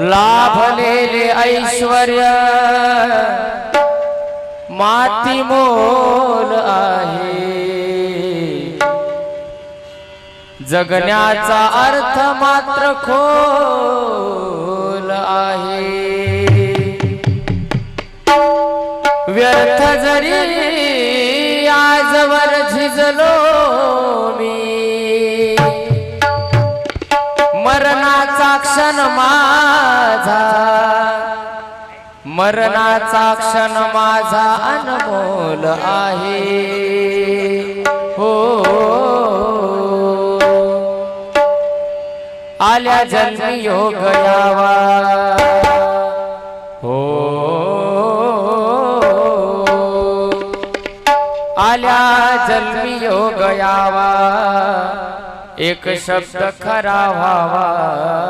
लाभलेले ऐश्वर माती मोल आहे. जगण्याचा अर्थ मात्र खोल आहे. व्यर्थ जरी आजवर झिजलो मी मरणाचा क्षण मा मरणाचा क्षण माझा अनमोल आहे. हो. आल्या जन्मी योग यावा हो. आल्या जन्मी योग यावा एक शब्द खरा व्हावा.